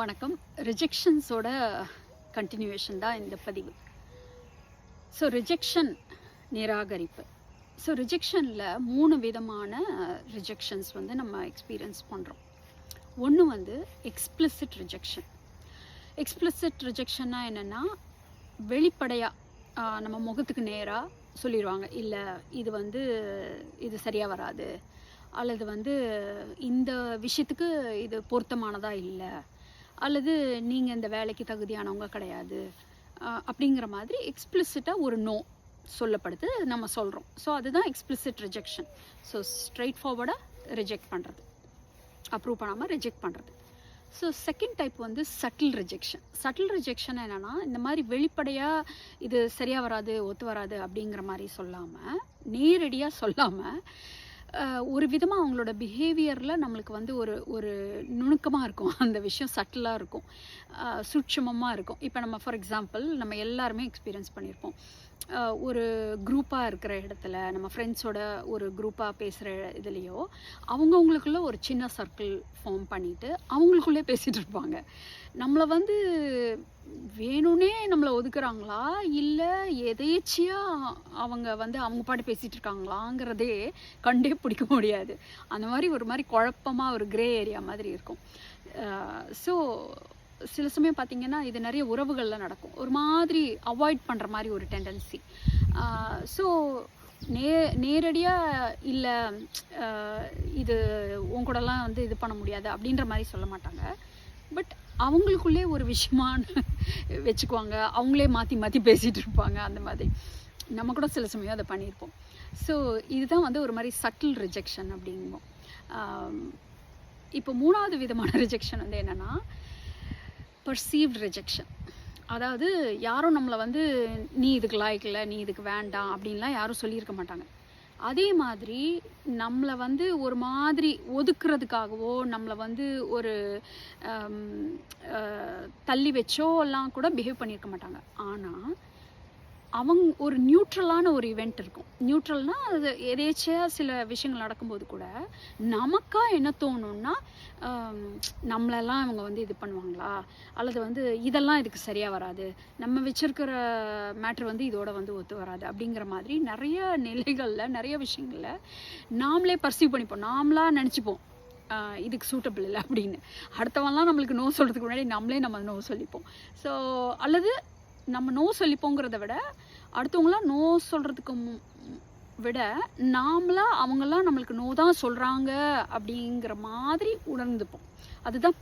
வணக்கம். ரிஜெக்ஷன்ஸோட கண்டினியூவேஷன் தான் இந்த பதிவு. ஸோ ரிஜெக்ஷன் நிராகரிப்பு. ஸோ ரிஜெக்ஷனில் மூணு விதமான ரிஜெக்ஷன்ஸ் வந்து நம்ம எக்ஸ்பீரியன்ஸ் பண்ணுறோம் ஒன்று வந்து எக்ஸ்பிளிசிட் ரிஜெக்ஷன் எக்ஸ்பிளிசிட் ரிஜெக்ஷன்னா என்னென்னா வெளிப்படையாக நம்ம முகத்துக்கு நேராக சொல்லிடுவாங்க இல்லை இது வந்து இது சரியாக வராது. அல்லது வந்து இந்த விஷயத்துக்கு இது பொருத்தமானதாக இல்லை. அல்லது நீங்கள் இந்த வேலைக்கு தகுதியானவங்க கிடையாது. அப்படிங்கிற மாதிரி எக்ஸ்பிளிசிட்டாக ஒரு நோ சொல்லப்படுது நம்ம சொல்கிறோம் ஸோ அதுதான் எக்ஸ்பிளிசிட் ரிஜெக்ஷன் ஸோ ஸ்ட்ரைட் ஃபார்வர்டாக ரிஜெக்ட் பண்ணுறது அப்ரூவ் பண்ணாமல் ரிஜெக்ட் பண்ணுறது ஸோ செகண்ட் டைப் வந்து சட்டில் ரிஜெக்ஷன் சட்டில் ரிஜெக்ஷன் என்னென்னா இந்த மாதிரி வெளிப்படையாக இது சரியாக வராது ஒத்து வராது அப்படிங்கிற மாதிரி சொல்லாமல் நேரடியாக சொல்லாமல் ஒரு விதமாக அவங்களோட பிஹேவியரில் நம்மளுக்கு வந்து ஒரு ஒரு நுணுக்கமாக இருக்கும். அந்த விஷயம் சட்டிலாக இருக்கும். சூட்சமமாக இருக்கும். இப்போ நம்ம ஃபார் எக்ஸாம்பிள் நம்ம எல்லாருமே எக்ஸ்பீரியன்ஸ் பண்ணியிருப்போம் ஒரு குரூப்பாக இருக்கிற இடத்துல நம்ம ஃப்ரெண்ட்ஸோட ஒரு குரூப்பாக பேசுகிற இதுலேயோ அவங்கவுங்களுக்குள்ளே ஒரு சின்ன சர்க்கிள் ஃபார்ம் பண்ணிவிட்டு அவங்களுக்குள்ளே பேசிகிட்டு இருப்பாங்க. நம்மளை வந்து வேணும்னே நம்மளை ஒதுக்குறாங்களா? இல்லை எதேச்சியாக அவங்க வந்து அவங்க பாட்டு பேசிகிட்டு இருக்காங்களாங்கிறதே கண்டே பிடிக்க முடியாது. அந்த மாதிரி ஒரு மாதிரி குழப்பமாக ஒரு கிரே ஏரியா மாதிரி இருக்கும். ஸோ சில சமயம் பார்த்தீங்கன்னா இது நிறைய உறவுகளில் நடக்கும். ஒரு மாதிரி அவாய்ட் பண்ணுற மாதிரி ஒரு டெண்டன்சி ஸோ நே நேரடியாக இல்லை இது உன் கூடலாம் வந்து இது பண்ண முடியாது அப்படின்ற மாதிரி சொல்ல மாட்டாங்க. பட் அவங்களுக்குள்ளே ஒரு விஷயமான வச்சுக்குவாங்க. அவங்களே மாற்றி மாற்றி பேசிகிட்டு இருப்பாங்க. அந்த மாதிரி. நம்ம கூட சில சமயம் அதை பண்ணியிருப்போம். ஸோ இதுதான் வந்து ஒரு மாதிரி சட்டில் ரிஜெக்ஷன் அப்படிங்குவோம். இப்போ மூணாவது விதமான ரிஜெக்ஷன் வந்து என்னென்னா பர்சீவ்ட் ரிஜெக்ஷன் அதாவது யாரும் நம்மளை வந்து நீ இதுக்கு லாய்க்கில்லை நீ இதுக்கு வேண்டாம் அப்படின்லாம் யாரும் சொல்லியிருக்க மாட்டாங்க. அதே மாதிரி நம்மளை வந்து ஒரு மாதிரி ஒதுக்குறதுக்காகவோ நம்மளை வந்து ஒரு தள்ளி வச்சோ எல்லாம் கூட பிஹேவ் பண்ணியிருக்க மாட்டாங்க. ஆனால் அவங்க ஒரு நியூட்ரலான ஒரு இவெண்ட் இருக்கும். நியூட்ரல்னால் அது எதேச்சியாக சில விஷயங்கள் நடக்கும்போது கூட நமக்காக என்ன தோணும்னா நம்மளெல்லாம் இவங்க வந்து இது பண்ணுவாங்களா? அல்லது வந்து இதெல்லாம் இதுக்கு சரியாக வராது. நம்ம வச்சுருக்கிற மேட்ரு வந்து இதோட வந்து ஒத்து வராது அப்படிங்கிற மாதிரி நிறைய நிலைகளில் நிறைய விஷயங்களில் நாமளே பர்சீவ் பண்ணிப்போம். நாமளாக நினச்சிப்போம் இதுக்கு சூட்டபிள் இல்லை அப்படின்னு. அடுத்தவன்லாம் நம்மளுக்கு நோ சொல்கிறதுக்கு முன்னாடி நம்மளே நம்ம நோ சொல்லிப்போம். ஸோ அல்லது நம்ம நோ சொல்லிப்போங்கிறத விட அடுத்தவங்களாம் நோ சொல்கிறதுக்கு விட நாமளா அவங்களாம் நம்மளுக்கு நோ தான் சொல்கிறாங்க அப்படிங்கிற மாதிரி உணர்ந்துப்போம். அதுதான்